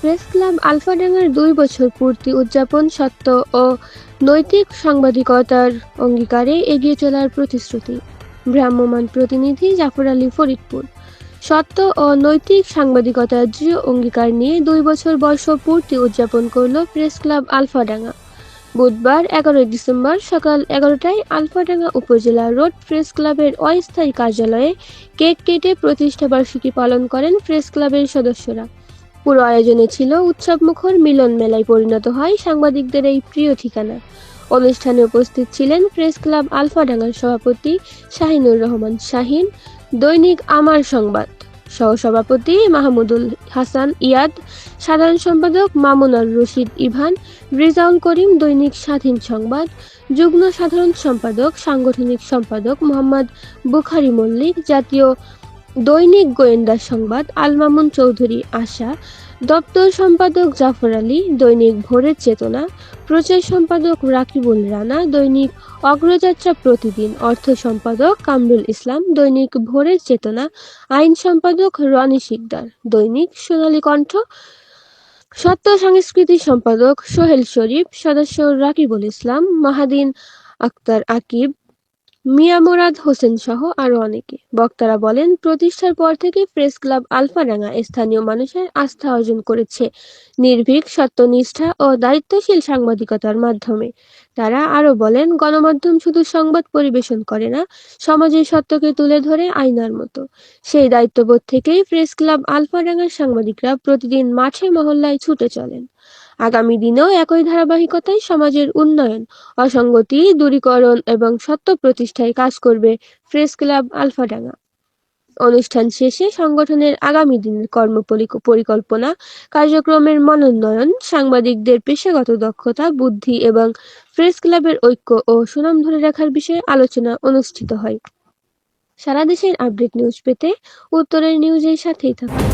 Press club আলফাডাঙ্গার দুই বছর পূর্তি উদযাপন সত্য ও নৈতিক সাংবাদিকতার অঙ্গীকারে এগিয়ে চলার প্রতিশ্রুতি। ভ্রাম্যমাণ প্রতিনিধি জাফর আলী ফরিদপুর। সত্য ও নৈতিক সাংবাদিকতার দৃঢ় অঙ্গীকার নিয়ে দুই বছর বর্ষ পূর্তি উদযাপন করল প্রেস ক্লাব আলফাডাঙ্গা বুধবার এগারোই ডিসেম্বর সকাল এগারোটায় আলফাডাঙ্গা উপজেলা রোড প্রেস ক্লাবের অস্থায়ী কার্যালয়ে কেক কেটে প্রতিষ্ঠাবার্ষিকী পালন করেন প্রেস ক্লাবের সদস্যরা। পুরো আয়োজনে ছিল উৎসবমুখর মিলন মেলায় পরিণত হয় সাংবাদিকদের এই প্রিয় ঠিকানা। অনুষ্ঠানে উপস্থিত ছিলেন প্রেস ক্লাব আলফাডাঙ্গার সভাপতি শাহিনুর রহমান শাহিন, দৈনিক আমার সংবাদ। সহসভাপতি মাহমুদুল হাসান ইয়াদ, সাধারণ সম্পাদক মামুনার রশিদ ইভান, রিজাউল করিম দৈনিক স্বাধীন সংবাদ, যুগ্ম সাধারণ সম্পাদক, সাংগঠনিক সম্পাদক মোহাম্মদ বুখারি মল্লিক, জাতীয় দৈনিক গোয়েন্দা সংবাদ, আল মামুন চৌধুরী, আশা। দপ্তর সম্পাদক জাফর আলী, দৈনিক ভোরের চেতনা। প্রচার সম্পাদক রাকিবুল রানা, দৈনিক অগ্রযাত্রা প্রতিদিন। অর্থ সম্পাদক কামরুল ইসলাম, দৈনিক ভোরের চেতনা। আইন সম্পাদক রনি শিকদার, দৈনিক সোনালী কণ্ঠ। সত্য সংস্কৃতি সম্পাদক সোহেল শরীফ, সদস্য রাকিবুল ইসলাম, মাহাদিন আক্তার আকিব মিয়া মোরাদ হোসেন সহ আরও অনেকে। বক্তারা বলেন, প্রতিষ্ঠার পর থেকে প্রেস ক্লাব আলফাডাঙ্গা স্থানীয় মানুষের আস্থা অর্জন করেছে। নির্ভীক, সত্যনিষ্ঠা ও দায়িত্বশীল সাংবাদিকতার মাধ্যমে। তারা আরও বলেন, গণমাধ্যম শুধু সংবাদ পরিবেশন করে না, সমাজের সত্যকে তুলে ধরে আয়নার মতো। সেই দায়িত্ববোধ থেকেই প্রেস ক্লাব আলফাডাঙ্গার সাংবাদিকরা প্রতিদিন মাঠে মহল্লায় ছুটে চলেন। আগামী দিনেও একই ধারাবাহিকতায় সমাজের উন্নয়ন, অসঙ্গতি, দূরীকরণ এবং সত্য প্রতিষ্ঠায় কাজ করবে প্রেস ক্লাব আলফাডাঙ্গা। অনুষ্ঠান শেষে সংগঠনের আগামী দিনের কর্ম পরিকল্পনা, কার্যক্রমের মনোন্নয়ন সাংবাদিকদের পেশাগত দক্ষতা, বুদ্ধি এবং প্রেস ক্লাবের ঐক্য ও সুনাম ধরে রাখার বিষয়ে আলোচনা অনুষ্ঠিত হয়। সারা দেশের আপডেট নিউজ পেতে উত্তরের নিউজের সাথেই থাকুন।